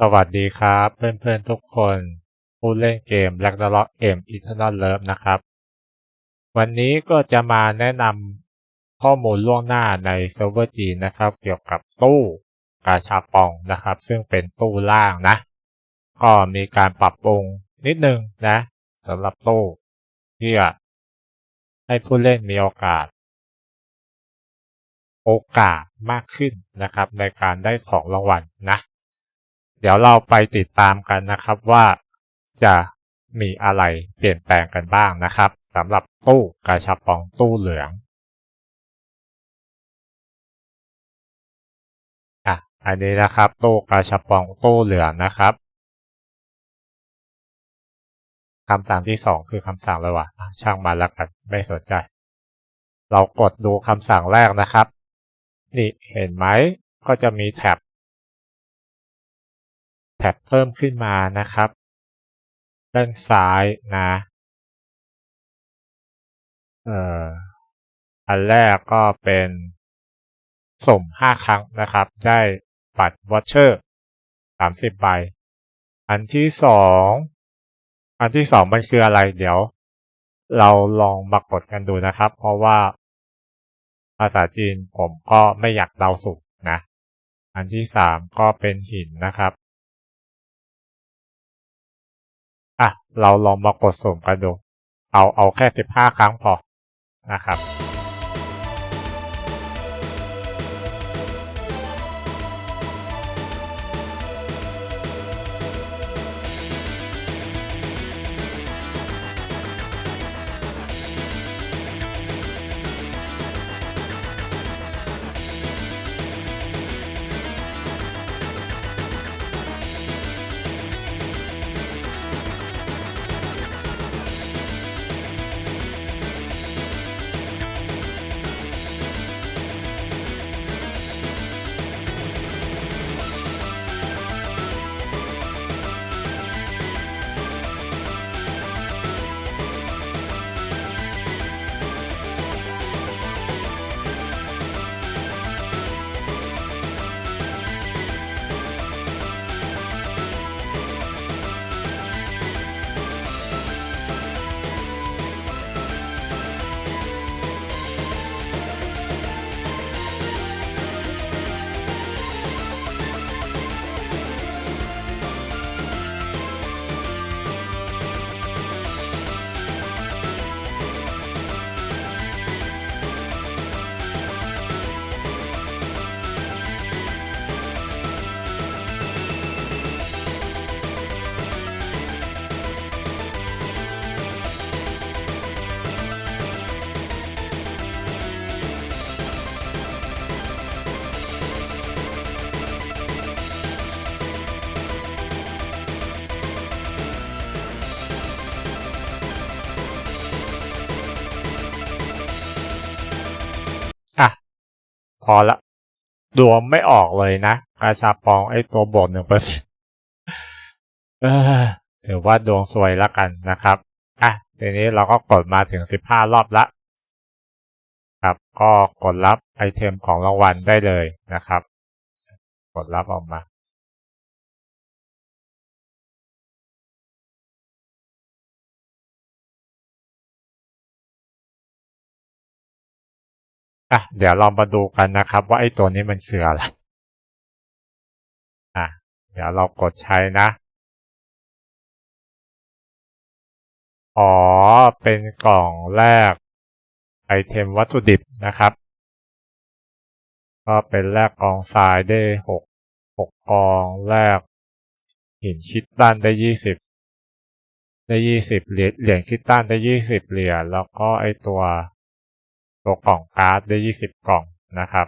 สวัสดีครับเพื่อนๆทุกคนผู้เล่นเกม r a g n a r o k M Eternal Love นะครับ วันนี้ก็จะมาแนะนำข้อมูลล่วงหน้าในเซิร์ฟเวอร์จีนนะครับ เกี่ยวกับตู้กาชาปองนะครับ ซึ่งเป็นตู้ล่างนะ ก็มีการปรับปรุงนิดนึงนะสำหรับตู้เพื่อให้ผู้เล่นมีโอกาส โอกาสมากขึ้นนะครับ ในการได้ของรางวัลนะ เดี๋ยวเราไปติดตามกันนะครับว่าจะมีอะไรเปลี่ยนแปลงกันบ้างนะครับสำหรับตู้กาชาปองตู้เหลืองอะอันนี้นะครับตู้กาชาปองตู้เหลืองนะครับคำสั่งที่สองคือคำสั่งอะไรวะอะช่างมาแล้วกันไม่สนใจ เรากดดูคำสั่งแรกนะครับ นี่เห็นไหมก็จะมีแท็บ ท็บเพิ่มขึ้นมานะครับ ด้านซ้ายนะเอ่ออันแรกก็เป็นสุ่ม 5 ครั้งนะครับ ได้บัตรวอชเชอร์30 ใบ อันที่สองอันที่สองมันคืออะไรเดี๋ยว เราลองมากดกันดูนะครับ เพราะว่าภาษาจีนผมก็ไม่อยากเดาสุกนะ อันที่สามก็เป็นหินนะครับ เราลองมากดสุ่มกันดู เอาเอาแค่สิบห้าครั้งพอนะครับ พอละดวงไม่ออกเลยนะกาชาปองไอตัวบทหนึ่งเปอร์เซ็นต์ถือว่าดวงสวยละกันนะครับอะทีนี้เราก็กดมาถึงสิบห้ารอบละ ครับ ก็กดรับไอเทมของรางวัลได้เลยนะครับ กดรับออกมา อะเดี๋ยวเรามาดูกันนะครับ ว่าไอ้ตัวนี้มันคืออะไรอะเดี๋ยวเรากดใช้นะ อ๋อ เป็นกล่องแรกไอเทมวัตถุดิบนะครับ ก็เป็นแรกกองทรายได้หกหกกองแรก หินคิดตันได้ยี่สิบได้ยี่สิบเหรียญเหรียญคิดตันได้ยี่สิบเหรียญแล้วก็ไอตัว ตัวกล่องการ์ดได้ยี่สิบกล่องนะครับ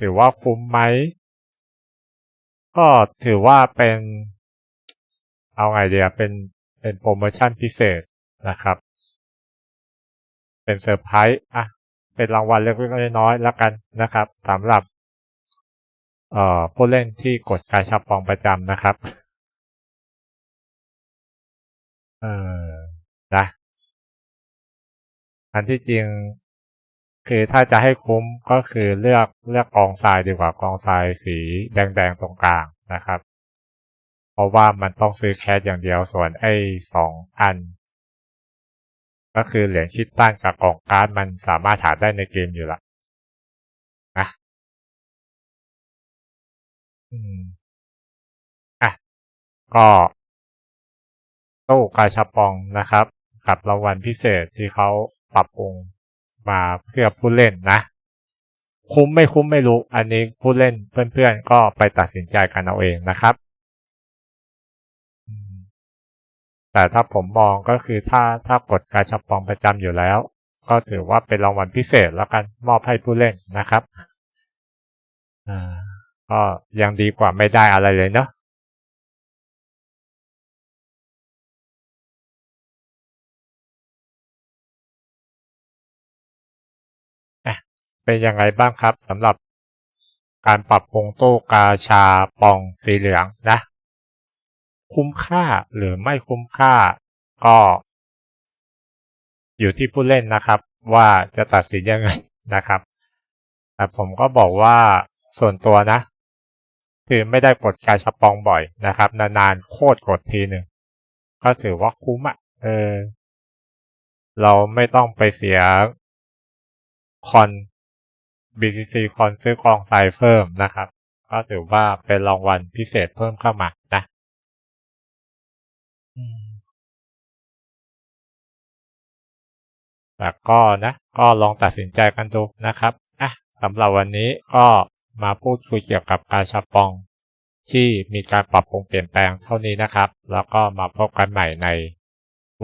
ถือว่าคุ้มไหม ก็ถือว่าเป็น เอาไงเดียเป็นเป็นโปรโมชั่นพิเศษนะครับ เป็นเซอร์ไพรส์อะ เป็นรางวัลเล็กๆน้อยๆแล้วกันนะครับสำหรับ เอ่อผู้เล่นที่กดกาชาปองประจำนะครับ เออ อันที่จริง คือถ้าจะให้คุ้มก็คือเลือกเลือกกองทรายดีกว่ากองทรายสีแดงๆตรงกลางนะครับ เพราะว่ามันต้องซื้อแคสอย่างเดียวส่วนไอ้สองอัน ก็คือเหรียญคิดตั้นกับกองการ์ดมันสามารถหาได้ในเกมอยู่ละนะอืมอะก็ตู้กาชาปองนะครับ กับรางวัลพิเศษที่เขา ปรับปรุงมาเพื่อผู้เล่นนะ คุ้มไม่คุ้มไม่รู้ อันนี้ผู้เล่นเพื่อนๆก็ไปตัดสินใจกันเอาเองนะครับ แต่ถ้าผมมองก็คือถ้าถ้ากดกาชาปองประจำอยู่แล้ว ก็ถือว่าเป็นรางวัลพิเศษแล้วกันมอบให้ผู้เล่นนะครับก็ยังดีกว่าไม่ได้อะไรเลยเนาะ เป็นยังไงบ้างครับสำหรับการปรับปรุงตู้กาชาปองสีเหลืองนะ คุ้มค่าหรือไม่คุ้มค่าก็ อยู่ที่ผู้เล่นนะครับ ว่าจะตัดสินยังไงนะครับ แต่ผมก็บอกว่าส่วนตัวนะ คือไม่ได้กดกาชาปองบ่อยนะครับ นานๆโคตรกดทีหนึ่งก็ถือว่าคุ้มอะ่ะเออ เราไม่ต้องไปเสียคอน BTC คอนซื้อกองทรายเพิ่มนะครับ ก็ถือว่าเป็นรางวัลพิเศษเพิ่มเข้ามานะแต่ก็นะ ก็ลองตัดสินใจกันดูนะครับอะสำหรับวันนี้ก็มาพูดคุยเกี่ยวกับกาชาปอง ที่มีการปรับปรุงเปลี่ยนแปลงเท่านี้นะครับ แล้วก็มาพบกันใหม่ใน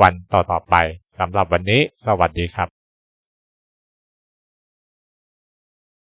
วันต่อๆไปสำหรับวันนี้ สวัสดีครับ